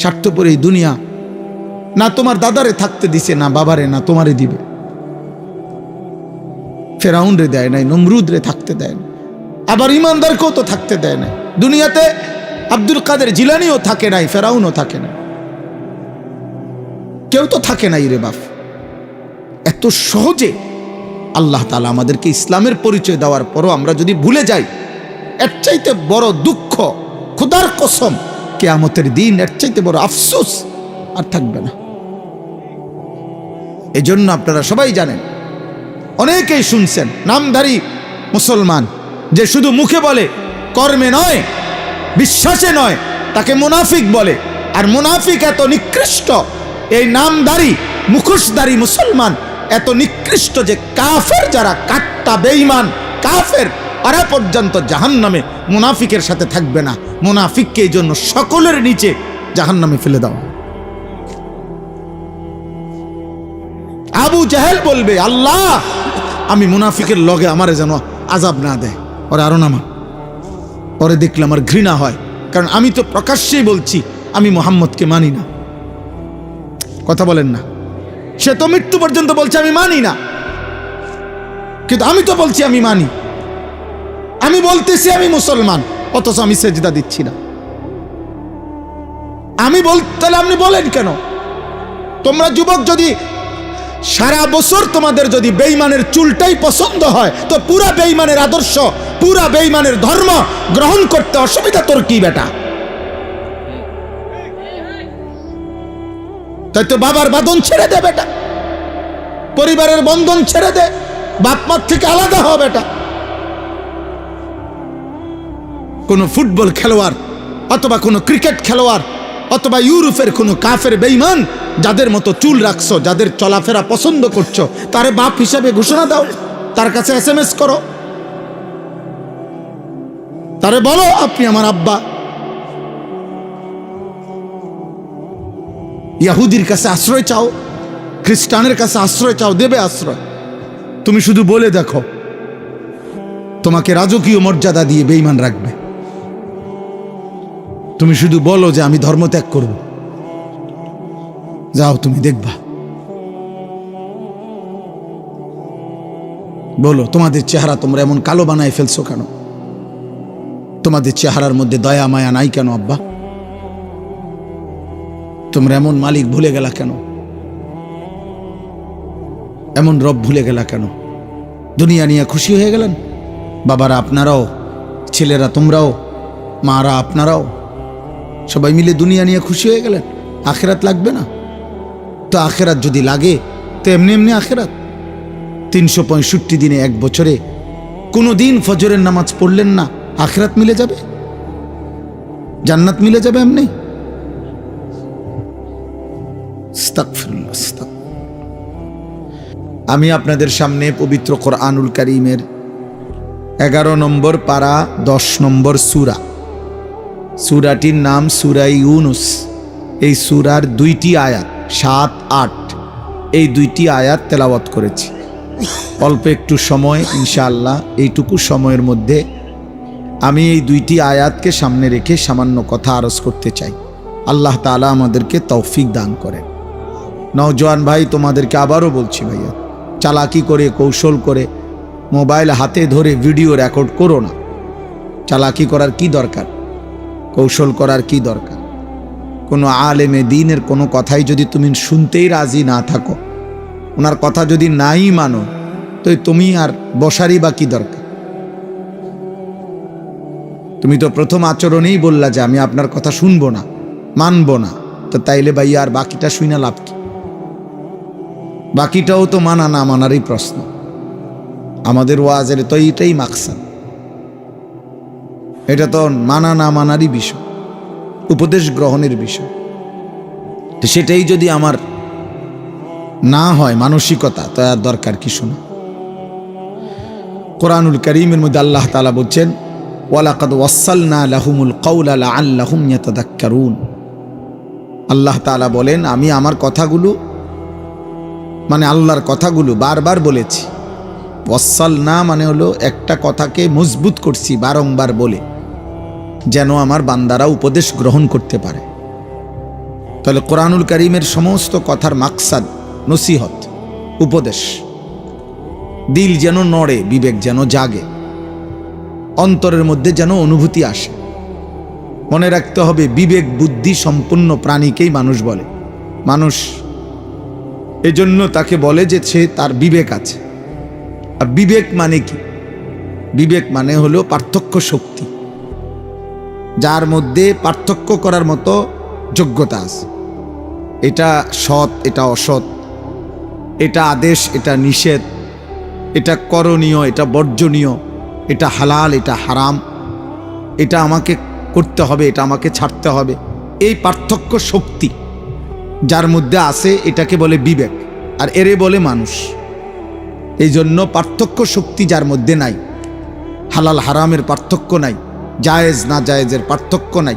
স্বার্থপর এই দুনিয়া না তোমার দাদারে থাকতে দিছে, না বাবারে, না তোমারে দিবে। ফেরাউন রে দেয় নাই নমরুদ রে থাকতে দেয় না আবার ইমানদারকেও তো থাকতে দেয় না দুনিয়াতে আব্দুল কাদের জিলানিও থাকে নাই, ফেরাউনও থাকে না কেউ তো থাকে নাই রে বাপ। এত সহজে আল্লাহ তালা আমাদেরকে ইসলামের পরিচয় দেওয়ার পরও আমরা যদি ভুলে যাই, এর চাইতে বড় দুঃখ, খুদার কসম কেয়ামতের দিন এর চাইতে বড় আফসোস আর থাকবে না। এজন্য আপনারা সবাই জানেন, অনেকেই শুনছেন, নামধারী মুসলমান, যে শুধু মুখে বলে, কর্মে নয়, বিশ্বাসে নয়, তাকে মুনাফিক বলে। আর মুনাফিক এত নিকৃষ্ট, এই নামধারী, মুখোশধারী মুসলমান এত নিকৃষ্ট যে কাফের যারা কাট্টা, বেঈমান, কাফের আরা পর্যন্ত জাহান্নামে মুনাফিকের সাথে থাকবে না। মুনাফিককে এই জন্য সকলের নিচে জাহান্নামে ফেলে দাও। আবু জাহেল বলবে, আল্লাহ, আমি মুনাফিকের লগে আমারে যেন আজাব না দেয়। ওরে আরও নামা। পরে দেখলে আমার ঘৃণা হয়, কারণ আমি তো প্রকাশ্যেই বলছি, আমি মোহাম্মদকে মানি না। কথা বলেন না। সে তো মৃত্যু পর্যন্ত বলছে, আমি মানি না। কিন্তু আমি তো বলছি, আমি মানি। আমি বলতেছি, আমি মুসলমান। অথচ আমি সেজদা দিচ্ছি না। আমি বল, তাহলে আপনি বলেন কেন? তোমরা যুবক যদি সারা বছর তোমাদের যদি বেইমানের চুলটাই পছন্দ হয়, তো পুরা বেইমানের আদর্শ, পুরা বেইমানের ধর্ম গ্রহণ করতে অসুবিধা তোর কি বেটা? তাই তো বাবার বাদন ছেড়ে দে বেটা। পরিবারের বন্ধন ছেড়ে দে। বাপ মার থেকে আলাদা হ বেটা। কোনো ফুটবল খেলোয়াড় অথবা কোনো ক্রিকেট খেলোয়াড় অথবা ইউরোপের কোনো কাফের বেইমান যাদের মতো চুল রাখছো, যাদের চলাফেরা পছন্দ করছ, তারে বাপ হিসাবে ঘোষণা দাও, তার কাছে এস এম এস করো। তারে বলো, আপনি আমার আব্বা। ইয়াহুদির কাছে আশ্রয় চাও, খ্রিস্টানের কাছে আশ্রয় চাও, দেবে আশ্রয়। তুমি শুধু বলে দেখো, তোমাকে রাজকীয় মর্যাদা দিয়ে বেইমান রাখবে। তুমি শুধু বলো যে আমি ধর্ম ত্যাগ করব। যাও, তুমি দেখবা। বলো, তোমাদের চেহারা তোমরা এমন কালো বানায় ফেলছো কেন? তোমাদের চেহারার মধ্যে দয়া, মায়া নাই কেন, আব্বা? তোমরা এমন মালিক ভুলে গেলা কেন? এমন রব ভুলে গেলা কেন? দুনিয়া নিয়ে খুশি হয়ে গেলেন? বাবারা আপনারাও, ছেলেরা তোমরাও, মারা আপনারাও। সবাই মিলে দুনিয়া নিয়ে খুশি হয়ে গেলেন। আখেরাত লাগবে না। তো আখেরাত যদি লাগে, তো এমনি এমনি আখেরাত। তিনশো পঁয়ষট্টি দিনে এক বছরে কোনো দিন ফজরের নামাজ পড়লেন না, আখেরাত মিলে যাবে? জান্নাত মিলে যাবে এমনি। আমি আপনাদের সামনে পবিত্র কোরআনুল করিমের এগারো নম্বর পারা, দশ নম্বর সুরা সুরাটির নাম সুরাই ইউনুস। এই সুরার দুইটি আয়াত, সাত, আট, এই দুইটি আয়াত তেলাওয়াত করেছি। অল্প একটু সময়, ইনশাআল্লাহ, এইটুকু সময়ের মধ্যে আমি এই দুইটি আয়াতকে সামনে রেখে সামান্য কথা আরজ করতে চাই। আল্লাহ তাআলা আমাদেরকে তৌফিক দান করেন। নওজোয়ান ভাই, তোমাদেরকে আবারও বলছি ভাইয়া, চালাকি করে, কৌশল করে, মোবাইল হাতে ধরে ভিডিও রেকর্ড করো না। চালাকি করার কি দরকার? কৌশল করার কি দরকার? কোনো আলেমে দিনের কোনো কথাই যদি তুমি শুনতেই রাজি না থাকো, ওনার কথা যদি নাই মানো, তো তুমি আর বসারই বা কি দরকার? তুমি তো প্রথম আচরণেই বললা যে আমি আপনার কথা শুনব না, মানবো না, তো তাইলে ভাইয়া আর বাকিটা শুই না লাভ কি? বাকিটাও তো মানা না মানারই প্রশ্ন। আমাদের ওয়াজের তো এইটাই মাকসাদ। এটা তো মানা না মানারই বিষয়, উপদেশ গ্রহণের বিষয়। তো সেটাই যদি আমার না হয় মানসিকতা, তো আর দরকার কি শোনা? কোরআনুল করিমের মধ্যে আল্লাহ তালা বলছেন, ওয়ালাকাদ ওয়াসালনা লাহুমুল কৌলা আল্লাহুম ইয়াতাদাক্কারুন। আল্লাহ তালা বলেন, আমি আমার কথাগুলো মানে আল্লাহর কথাগুলো বারবার বলেছি। ওয়াসাল না মানে হলো একটা কথাকে মজবুত করছি বারংবার বলে। যেন আমার বান্দারা উপদেশ গ্রহণ করতে পারে। তাহলে কোরআনুল করিমের সমস্ত কথার মাকসাদ, নসিহত, উপদেশ। দিল যেন নড়ে, বিবেক যেন জাগে। অন্তরের মধ্যে যেন অনুভূতি আসে। মনে রাখতে হবে, বিবেক বুদ্ধি সম্পূর্ণ প্রাণীকেই মানুষ বলে। মানুষ এজন্য তাকে বলে যে সে তার বিবেক আছে। আর বিবেক মানে কি? বিবেক মানে হলো পার্থক্য শক্তি। যার মধ্যে পার্থক্য করার মতো যোগ্যতা আছে। এটা সৎ, এটা অসৎ, এটা আদেশ, এটা নিষেধ, এটা করণীয়, এটা বর্জনীয়, এটা হালাল, এটা হারাম, এটা আমাকে করতে হবে, এটা আমাকে ছাড়তে হবে। এই পার্থক্য শক্তি যার মধ্যে আছে, এটাকে বলে বিবেক, আর এরে বলে মানুষ। এই জন্য পার্থক্য শক্তি যার মধ্যে নাই, হালাল হারামের পার্থক্য নাই। জায়েজ না জায়েজের পার্থক্য নাই,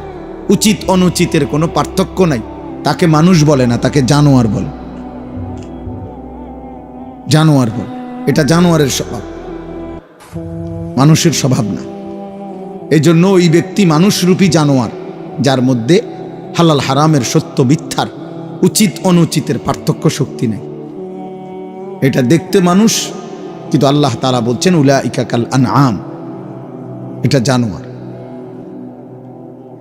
উচিত অনুচিতের কোনো পার্থক্য নাই। তাকে মানুষ বলে না, তাকে জানোয়ার বলে। জানোয়ার বলে। এটা জানোয়ারের স্বভাব। মানুষের স্বভাব না। এই জন্য ওই ব্যক্তি মানুষরূপী জানোয়ার, যার মধ্যে হালাল হারামের সত্য মিথ্যার উচিত অনুচিতের পার্থক্য শক্তি নেই। এটা দেখতে মানুষ, কিন্তু আল্লাহ তারা বলছেন উলা ইকাকাল আন আম এটা জানোয়ার।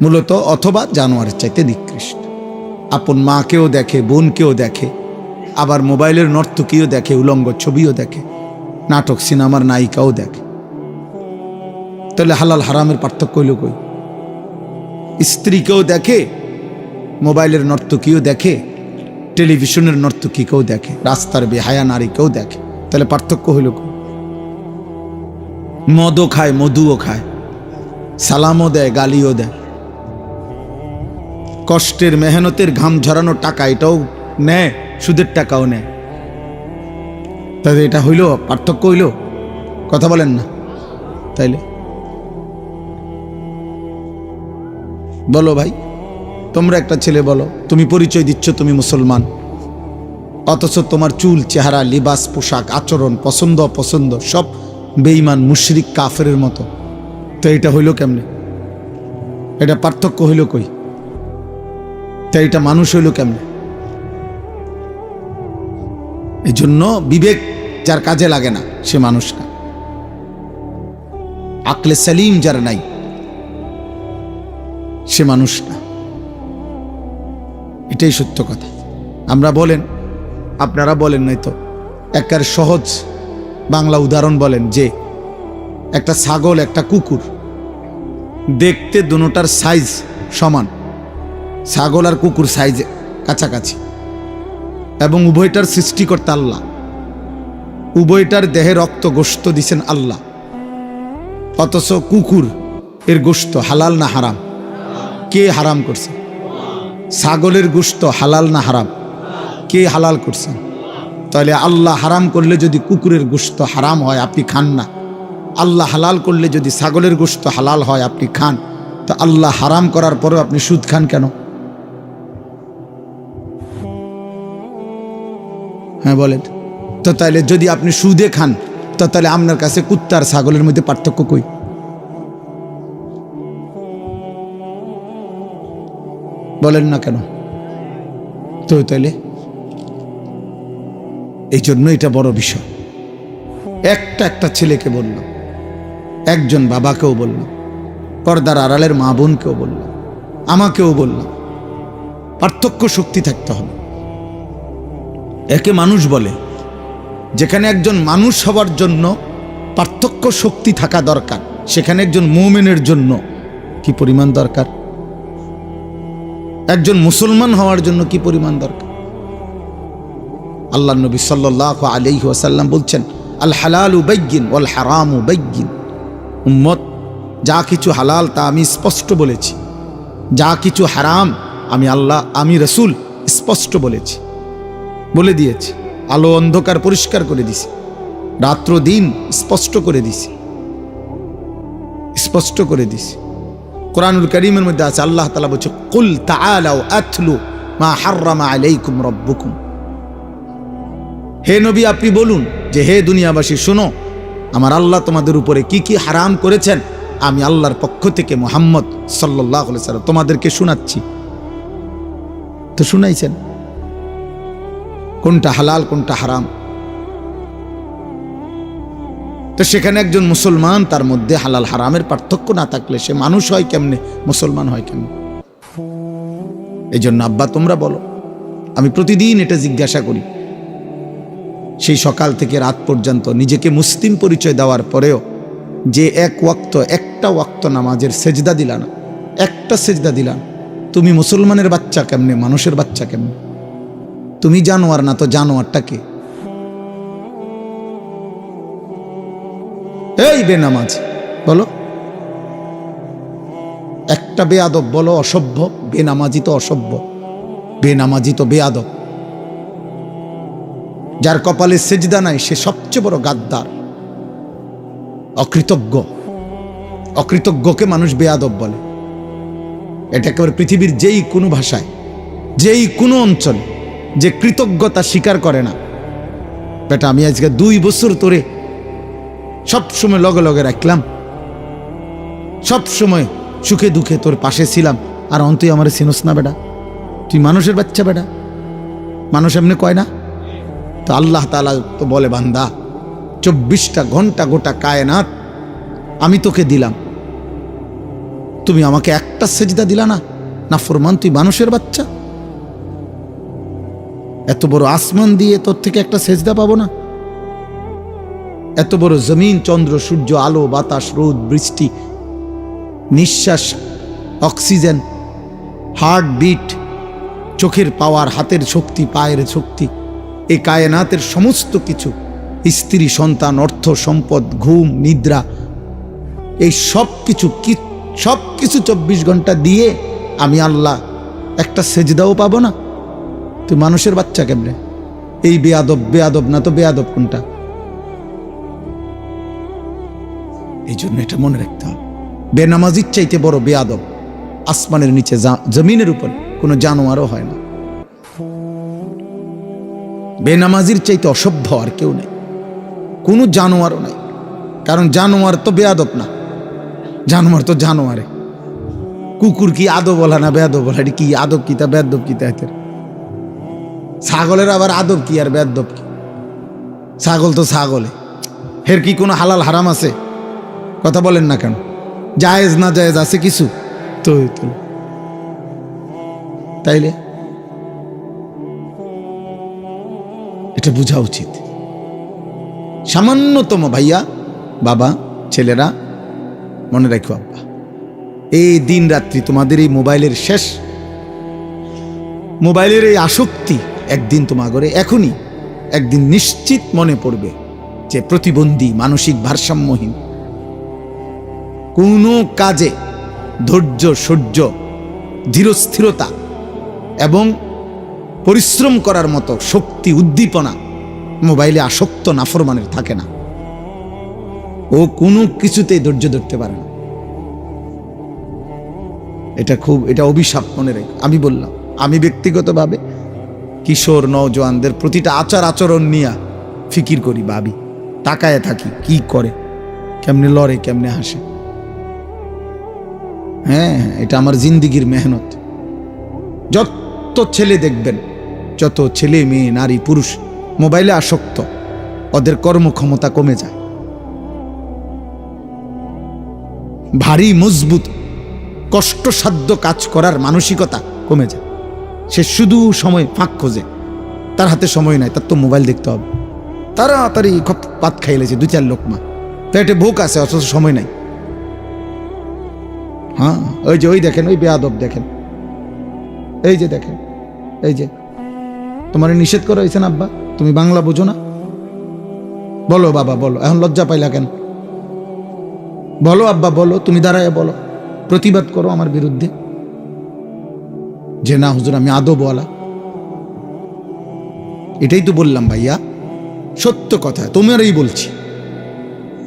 মূলত অথবা জানোয়ারের চাইতে নিকৃষ্ট। আপন মাকেও দেখে, বোনকেও দেখে, আবার মোবাইলের নর্তকীও দেখে, উলঙ্গ ছবিও দেখে, নাটক সিনেমার নায়িকাও দেখে। তাহলে হালাল হারামের পার্থক্য হইল কই? স্ত্রীকেও দেখে, মোবাইলের নর্তকীও দেখে, টেলিভিশনের নর্তকীকেও দেখে, রাস্তার বেহায়া নারীকেও দেখে। তাহলে পার্থক্য হইল কই? মদও খায় মধুও খায়, সালামও দেয়, গালিও দেয়। কষ্টের মেহনতের ঘাম ঝরানো টাকা, এটাও নেয় সুদের টাকাও নেয় তাহলে এটা হইল, পার্থক্য হইল? কথা বলেন না। তাইলে? বলো ভাই, তোমরা একটা ছেলে বলো, তুমি পরিচয় দিচ্ছ তুমি মুসলমান। অথচ তোমার চুল, চেহারা, লিবাস, পোশাক, আচরণ, পছন্দ, অপছন্দ, সব বেইমান মুশরিক কাফের মতো। তো এটা হইল কেমনে? এটা পার্থক্য হইল কই? তা এটা মানুষ হইল কেমন? এই জন্য বিবেক যার কাজে লাগে না, সে মানুষ না। আকলে সালিম যার নাই, সে মানুষ না। এটাই সত্য কথা। আমরা বলেন, আপনারা বলেন নাই তো একার সহজ বাংলা উদাহরণ বলেন যে, একটা ছাগল, একটা কুকুর, দেখতে দুটার সাইজ সমান। ছাগল আর কুকুর সাইজ কাছাকাছি। এবং উভয়টার সৃষ্টিকর্তা আল্লাহ। উভয়টার দেহে রক্ত গোস্ত দিছেন আল্লাহ। অথচ কুকুর এর গোস্ত হালাল না হারাম? কে হারাম করছে? ছাগলের গোস্ত হালাল না হারাম? কে হালাল করছেন তাহলে আল্লাহ হারাম করলে যদি কুকুরের গোস্ত হারাম হয়, আপনি খান না। আল্লাহ হালাল করলে যদি ছাগলের গোস্ত হালাল হয়, আপনি খান। তো আল্লাহ হারাম করার পরেও আপনি সুদ খান কেন? হ্যাঁ বলেন। তো তাহলে যদি আপনি সুদে খান, তো তাহলে আপনার কাছে কুত্তার ছাগলের মধ্যে পার্থক্য কই? বলেন না কেন? তো তাইলে? এই জন্য এটা বড় বিষয়। একটা একটা ছেলেকে বলল, একজন বাবাকেও বললাম পর্দার আড়ালের মা বোনকেও বলল, আমাকেও বললাম পার্থক্য শক্তি থাকতে হবে। একে মানুষ বলে, যেখানে একজন মানুষ হওয়ার জন্য পার্থক্য শক্তি থাকা দরকার, সেখানে একজন মোমেনের জন্য কি পরিমাণ দরকার? একজন মুসলমান হওয়ার জন্য কি পরিমাণ দরকার? আল্লাহ নবী সাল্লাহ আলি ওয়াসাল্লাম বলছেন, আল হালাল উবৈগিন ওয়াল হারাম উবৈগিন উম্মত, যা কিছু হালাল তা আমি স্পষ্ট বলেছি, যা কিছু হারাম আমি আল্লাহ, আমি রসুল স্পষ্ট বলেছি। বলে দিয়েছি। আলো অন্ধকার পরিষ্কার করে দিছি। রাত্র দিন স্পষ্ট করে দিছি। স্পষ্ট করে দিছি। কোরআনুল করিমের মধ্যে আছে, আল্লাহ তালা বলছে, কুল তাআলাও আতলু মা হাররামা আলাইকুম রব্বুকুম। হে নবী, আপনি বলুন যে, হে দুনিয়াবাসী, শোনো, আমার আল্লাহ তোমাদের উপরে কি কি হারাম করেছেন, আমি আল্লাহর পক্ষ থেকে মোহাম্মদ সাল্লাহ সাল্লাম তোমাদেরকে শোনাচ্ছি। তো শুনাইছেন? কোনটা হালাল, কোনটা হারাম। তো সেখানে একজন মুসলমান তার মধ্যে হালাল হারামের পার্থক্য না থাকলে সে মানুষ হয় কেমনে, মুসলমান হয় কেমনে? এই জন্য আব্বা, তোমরা বলো, আমি প্রতিদিন এটা জিজ্ঞাসা করি। সেই সকাল থেকে রাত পর্যন্ত নিজেকে মুসলিম পরিচয় দেওয়ার পরেও যে এক ওয়াক্ত, একটা ওয়াক্ত নামাজের সেজদা দিলা না, একটা সেজদা দিলা তুমি মুসলমানের বাচ্চা কেমনে, মানুষের বাচ্চা কেমনে? তুমি জানোয়ার না, তো জানোয়ারটাকে এই বেনামাজ, বলো। একটা বেয়াদব বলো, অসভ্য। বেনামাজি তো অসভ্য। বেনামাজি তো বেয়াদব। যার কপালে সেজদা নাই, সে সবচেয়ে বড় গাদ্দার। অকৃতজ্ঞ। অকৃতজ্ঞকে মানুষ বেয়াদব বলে। এটা একেবারে পৃথিবীর যেই কোনো ভাষায়, যেই কোনো অঞ্চলে। যে কৃতজ্ঞতা স্বীকার করে না। বেটা, আমি আজকে দুই বছর তোরে সব সময় লগে লগে রাখলাম। সব সময় সুখে দুঃখে তোর পাশে ছিলাম। আর অন্তই আমার চিনস না বেটা। তুই মানুষের বাচ্চা বেটা। মানুষ এমনি কয় না? তো আল্লাহ তালা তো বলে, বান্দা, চব্বিশটা ঘণ্টা গোটা কায়নাত আমি তোকে দিলাম। তুমি আমাকে একটা সেজদা দিলা না? না ফরমান, তুই মানুষের বাচ্চা? এত বড় আসমান দিয়ে তোর থেকে একটা সেজদা পাবো না? এত বড় জমিন, চন্দ্র, সূর্য, আলো, বাতাস, রোদ, বৃষ্টি, নিঃশ্বাস, অক্সিজেন, হার্ট বিট, চোখের পাওয়ার, হাতের শক্তি, পায়ের শক্তি, এ কায়নাতের সমস্ত কিছু, স্ত্রী, সন্তান, অর্থ, সম্পদ, ঘুম, নিদ্রা, এই সব কিছু সব কিছু চব্বিশ ঘণ্টা দিয়ে আমি আল্লাহ একটা সেজদাও পাবো না? তুই মানুষের বাচ্চা কেমনে? এই বেয়াদব বেয়াদব না তো বেয়াদব কোনটা? এই জন্য এটা মনে রাখতে হবে। বেনামাজির চাইতে বড় বেয়াদব আসমানের নিচে জমিনের উপর কোনো জানোয়ারও হয় না। বেনামাজির চাইতে অসভ্য আর কেউ নেই। কোনো জানোয়ারও নাই। কারণ জানোয়ার তো বেয়াদব না। জানোয়ার তো জানোয়ারে। কুকুর কি আদো বলা না বেয়াদব বলা কি আদব কি তা বেয়াদব কি তা এদের? ছাগলের আবার আদব কি আর বেদব কি? ছাগল তো ছাগলে। হের কি কোনো হালাল হারাম আছে? কথা বলেন না কেন? জায়েজ না জায়েজ আছে কিছু? তো তাইলে? এটা বোঝা উচিত। সামান্যতম ভাইয়া বাবা ছেলেরা মনে রাখো আব্বা এই দিন রাত্রি তোমাদের এই মোবাইলের শেষ মোবাইলের এই আসক্তি একদিন তোমাগরে এখনই, একদিন নিশ্চিত মনে পড়বে যে প্রতিবন্ধী মানসিক ভারসাম্যহীন। কোনো কাজে ধৈর্য, সহ্য, ধীরস্থিরতা এবং পরিশ্রম করার মতো শক্তি, উদ্দীপনা মোবাইলে আসক্ত, নাফরমানের থাকে না। ও কোনো কিছুতেই ধৈর্য ধরতে পারে না। এটা খুব, এটা অভিশাপ মনে রেখে, আমি বললাম, আমি ব্যক্তিগতভাবে কিশোর নওজোয়ানদের প্রতিটা আচার আচরণ নিয়ে ফিকির করি ভাবি। তাকায় থাকি, কি করে? কেমনে লড়ে, কেমনে হাসে? হ্যাঁ এটা আমার জিন্দিগির মেহনত। যত ছেলে দেখবেন, যত ছেলে, মেয়ে, নারী, পুরুষ, মোবাইলে আসক্ত, ওদের কর্মক্ষমতা কমে যায়। ভারী, মজবুত, কষ্টসাধ্য কাজ করার মানসিকতা কমে যায়। সে শুধু সময় ফাঁক খোঁজে। তার হাতে সময় নাই, তার তো মোবাইল দেখতে হবে। তাড়াতাড়ি খপ পাত খাইলেছে দু চার লোকমা। পেটে ভোক আছে, অথচ সময় নাই। হ্যাঁ ওই যে, ওই দেখেন, ওই বেয়াদব দেখেন। এই যে দেখেন, এই যে। তোমার নিষেধ করা হয়েছে না, আব্বা? তুমি বাংলা বোঝো না? বলো বাবা, বলো। এখন লজ্জা পাইলা কেন? বলো আব্বা, বলো। তুমি দাঁড়ায় বলো। প্রতিবাদ করো আমার বিরুদ্ধে। যে না, হুজুর, আমি আদবওয়ালা। এটাই তো বললাম ভাইয়া। সত্য কথা তোমারই বলছি।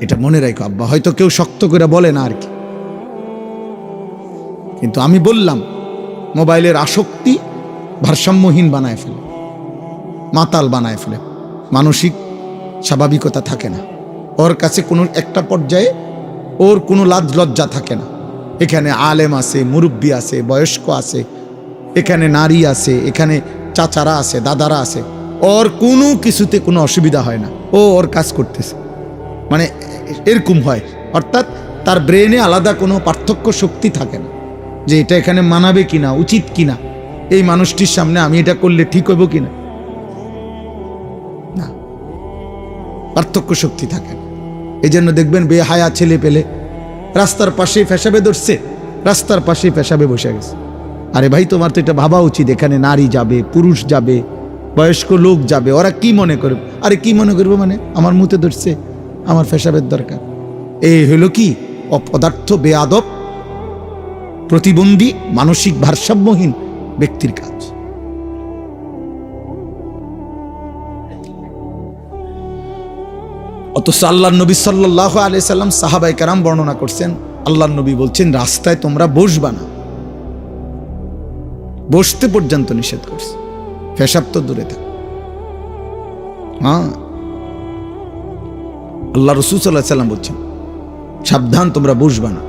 এটা মনে রাখো আব্বা, হয়তো কেউ শক্ত করে বলে না আর কি। কিন্তু আমি বললাম, মোবাইলের আসক্তি ভারসাম্যহীন বানায় ফেলে, মাতাল বানায় ফেলে। মানসিক স্বাভাবিকতা থাকে না। ওর কাছে কোনো একটা পর্যায়ে ওর কোনো লাজ লজ্জা থাকে না। এখানে আলেম আছে, মুরব্বী আছে, বয়স্ক আছে এখানে নারী আছে, এখানে চাচারা আছে, দাদারা আছে। ওর কোনো কিছুতে কোনো অসুবিধা হয় না। ও ওর কাজ করতেছে। মানে এরকম হয়। অর্থাৎ তার ব্রেনে আলাদা কোনো পার্থক্য শক্তি থাকে না। যে এটা এখানে মানাবে কিনা, উচিত কিনা। এই মানুষটির সামনে আমি এটা করলে ঠিক হইব কিনা? না। পার্থক্য শক্তি থাকে না। এই জন্য দেখবেন বেহায়া ছেলে পেলে রাস্তার পাশে ফেসাবে ধরছে, রাস্তার পাশে ফেসাবে বসে গেছে। আরে ভাই, তোমার তো এটা ভাবা উচিত, এখানে নারী যাবে, পুরুষ যাবে, বয়স্ক লোক যাবে, ওরা কি মনে করবে? আরে কি মনে করবে মানে? আমার মুতে ধরছে, আমার ফেসাবের দরকার। এই হলো কি? অপদার্থ, বেয়াদব, প্রতিবন্ধী, মানসিক ভারসাম্যহীন ব্যক্তির কাজ। অথচ আল্লাহ নবী সাল্লাহ আলি সাল্লাম সাহাবাই কারাম বর্ণনা করছেন আল্লাহ নবী বলছেন, রাস্তায় তোমরা বসবা না। বসতে পর্যন্ত নিষেধ করছে। ফেসাব তো দূরে থাক। আল্লাহ রসুল সাল্লাহ সাল্লাম বলছেন, সাবধান, তোমরা বসবা না।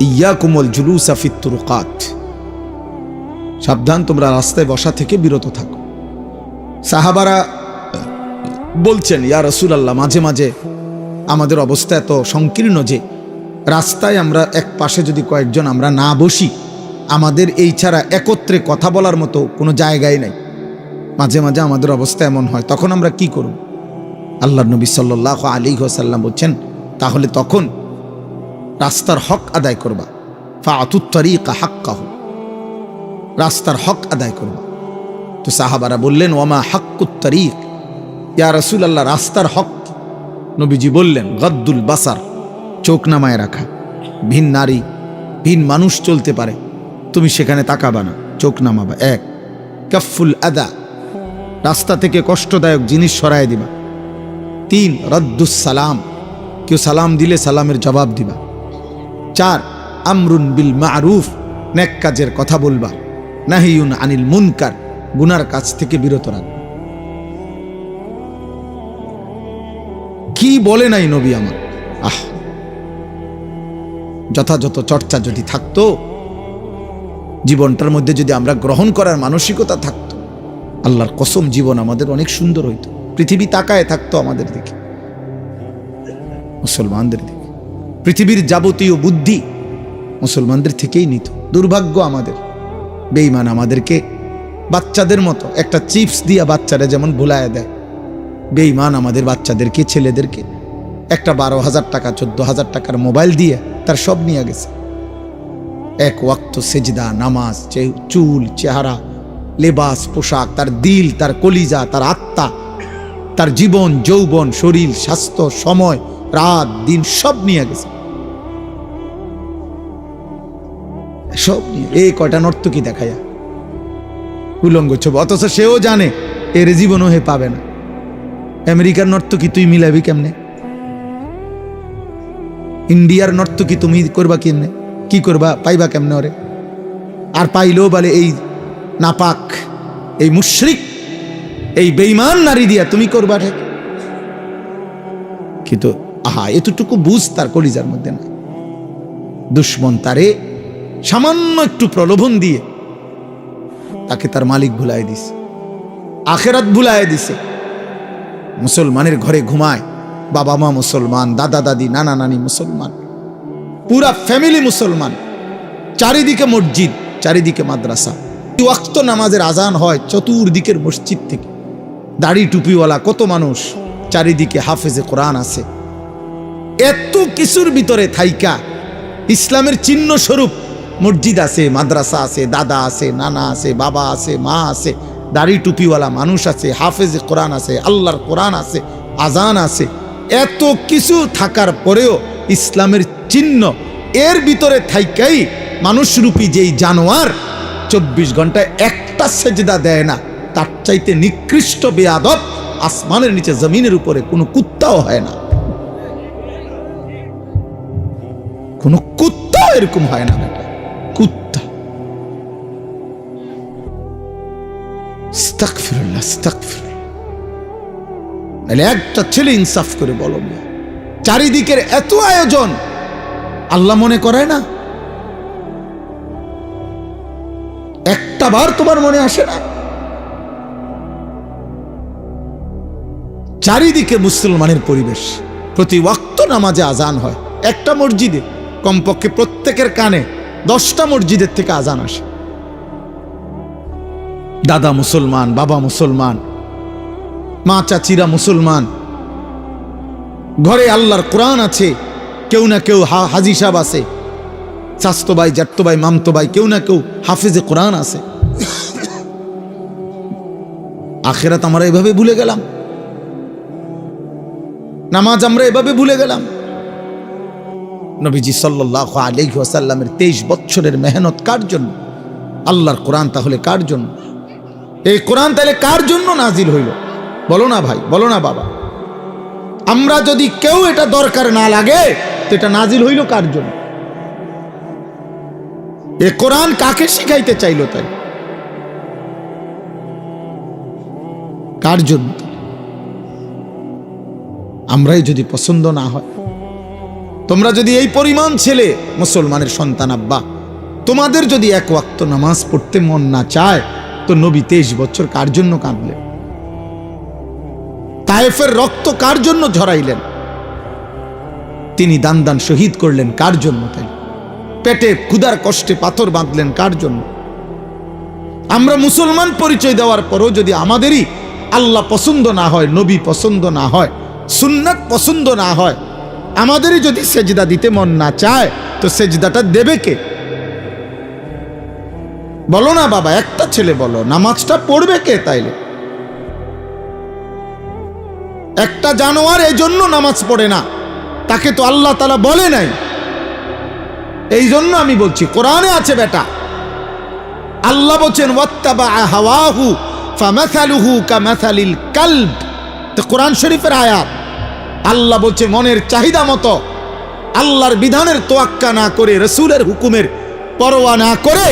ইয়া কুমল জুলুস আফিত্তুরকাত সাবধান, তোমরা রাস্তায় বসা থেকে বিরত থাকো। সাহাবারা বলছেন, ইয়া রসুল আল্লাহ মাঝে মাঝে আমাদের অবস্থা এত সংকীর্ণ যে রাস্তায় আমরা এক পাশে যদি কয়েকজন আমরা না বসি আমাদের এই ছাড়া একত্রে কথা বলার মতো কোনো জায়গায় নাই। মাঝে মাঝে আমাদের অবস্থা এমন হয়, তখন আমরা কি করব? আল্লাহ নবী সাল্লাহ আলী সাল্লাম বলছেন, তাহলে তখন রাস্তার হক আদায় করবা। ফা আতুত্তরিকা হাক্কাহ। রাস্তার হক আদায় করবা। তো সাহাবারা বললেন ওমা হাক্কুত্তরিক ইয়া রসুল আল্লাহ রাস্তার হক নবীজি বললেন, গদ্দুল বাসার, চোখ নামায় রাখা। ভিন নারী, ভিন মানুষ চলতে পারে। তুমি সেখানে তাকাবা না। চোখ নামাবা। এক কাফুল আদা। রাস্তা থেকে কষ্টদায়ক জিনিস সরায় দিবা। তিন, রদ্দুস সালাম। কেউ সালাম দিলে সালামের জবাব দিবা। চার, আমরুন বিল মারুফ। নেক কাজের কথা বলবা। নাহিউন আনিল মুনকার। গুনার কাছ থেকে বিরত রাখবা। কি বলে নাই নবী আমার? আহ! যথাযথ চর্চা যদি থাকতো জীবনটার মধ্যে যদি আমরা গ্রহণ করার মানসিকতা থাকতো, আল্লাহর কসম জীবন আমাদের অনেক সুন্দর হইতো। পৃথিবী তাকায় থাকতো আমাদের দিকে, মুসলমানদের দিকে। পৃথিবীর যাবতীয় বুদ্ধি মুসলমানদের থেকেই নিত। দুর্ভাগ্য আমাদের বেইমান আমাদেরকে বাচ্চাদের মতো একটা চিপস দিয়া বাচ্চারা যেমন ভুলায় দেয় বেইমান আমাদের বাচ্চাদেরকে, ছেলেদেরকে একটা বারো হাজার টাকা, চোদ্দ হাজার টাকার মোবাইল দিয়ে তার সব নিয়ে গেছে। এক ওয়াক্ত সেজদা, নামাজ চুল, চেহারা, লেবাস, পোশাক, তার দিল, তার কলিজা, তার আত্মা, তার জীবন, যৌবন, শরীর, স্বাস্থ্য, সময়, রাত, দিন, সব নিয়ে গেছে। সব নিয়ে, এই কয়টা নর্তকী দেখায়া উলঙ্গ ছবি, অথচ সেও জানে, এর জীবনও হে পাবে না। আমেরিকার নর্তকী তুই মিলাবি কেমনে? ইন্ডিয়ার নর্তকী তুমি করবা কেমনে? কি করবা? পাইবা কেমনে ওরে? আর পাইলেও বলে, এই নাপাক, এই মুশ্রিক, এই বেইমান নারী দিয়া তুমি করবা ঠিক কিন্তু আহা, এতটুকু বুঝ তার কলিজার মধ্যে না দুশ্মন তারে সামান্য একটু প্রলোভন দিয়ে তাকে তার মালিক ভুলাই দিছে, আখেরাত ভুলাই দিছে। মুসলমানের ঘরে ঘুমায় বাবা মা মুসলমান, দাদা দাদি, নানা নানি মুসলমান। পুরা ফ্যামিলি মুসলমান। চারিদিকে মসজিদ, চারিদিকে মাদ্রাসা। ওয়াক্ত নামাজের আজান হয় চতুর্দিকের মসজিদ থেকে। দাড়ি টুপিওয়ালা কত মানুষ চারিদিকে হাফেজে কোরআন আছে। এত কিছুর ভিতরে থাইকা ইসলামের চিহ্ন স্বরূপ মসজিদ আছে, মাদ্রাসা আছে, দাদা আছে, নানা আছে, বাবা আছে, মা আছে, দাড়ি টুপিওয়ালা মানুষ আছে, হাফেজে কোরআন আছে, আল্লাহর কোরআন আছে, আজান আছে। এত কিছু থাকার পরেও ইসলামের চিহ্ন। এর ভিতরে থাইকাই মানুষরূপী যেই জানোয়ার চব্বিশ ঘন্টায় একটা সেজদা দেয় না, তার চাইতে নিকৃষ্ট বেয়াদব আসমানের নিচে জমিনের উপরে কোনো কুত্তাও হয় না। কোনো কুত্তাও এরকম হয় না বেটা, কুত্তা। একটা ছেলে ইনসাফ করে বলো চারিদিকের এত আয়োজন আল্লাহ মনে করায় না? একটা বার তোমার মনে আসে না? চারিদিকে মুসলমানের পরিবেশ। প্রতি ওয়াক্ত নামাজে আজান হয়। একটা মসজিদে, কমপক্ষে প্রত্যেকের কানে দশটা মসজিদের থেকে আজান আসে। দাদা মুসলমান, বাবা মুসলমান মা চাচিরা মুসলমান, ঘরে আল্লাহর কোরআন আছে কেউ না কেউ হাজি সাহেব আছে, স্বাস্থ্য ভাই জ্যাঠতো মামতো কেউ না কেউ হাফিজে কোরআন আছে। আখেরাত আমরা এভাবে ভুলে গেলাম। নামাজ আমরা এভাবে ভুলে গেলাম। নবীজি সাল্লাহ আলাইহি ওয়াসাল্লামের তেইশ বছরের মেহনত কার জন্য? আল্লাহর কোরআন তাহলে কার জন্য? এই কোরআন তাহলে কার জন্য নাজিল হইল? বলো না ভাই, বলো না বাবা। আমরা যদি কেউ এটা দরকার না লাগে এটা নাজিল হইল কার জন্য? এ কোরআন কাকে শিখাইতে চাইলো তাই? কার জন্য? আমরাই যদি পছন্দ না হয়। তোমরা যদি এই পরিমাণ ছেলে, মুসলমানের সন্তান, আব্বা, তোমাদের যদি এক ওয়াক্ত নামাজ পড়তে মন না চায়, তো নবী তেইশ বছর কার জন্য কাঁদলেন? তায়েফের রক্ত কার জন্য ঝরাইলেন? তিনি দান দান শহীদ করলেন কার জন্য তাই? পেটে ক্ষুধার কষ্টে পাথর বাঁধলেন কার জন্য? আমরা মুসলমান পরিচয় দেওয়ার পরও যদি আমাদেরই আল্লাহ পছন্দ না হয়, নবী পছন্দ না হয়, সুন্নাত পছন্দ না হয়, আমাদেরই যদি সেজদা দিতে মন না চায়, তো সেজদাটা দেবে কে? বলো না বাবা, একটা ছেলে বলো, নামাজটা পড়বে কে তাইলে? একটা জানোয়ার এই জন্য নামাজ পড়ে না। তাকে তো আল্লাহ তালা বলে নাই। এই জন্য আমি বলছি, কোরআনে আছে বেটা। আল্লাহ বলছেন কোরআন শরীফের আয়াত, আল্লাহ বলছে মনের চাহিদা মতো আল্লাহর বিধানের তোয়াক্কা না করে, রসুলের হুকুমের পরোয়া না করে,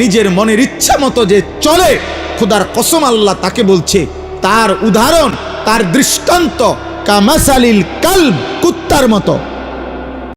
নিজের মনের ইচ্ছা মতো যে চলে, খোদার কসম আল্লাহ তাকে বলছে, তার উদাহরণ, তার দৃষ্টান্ত কামাসালিল কাল কুত্তার মতো।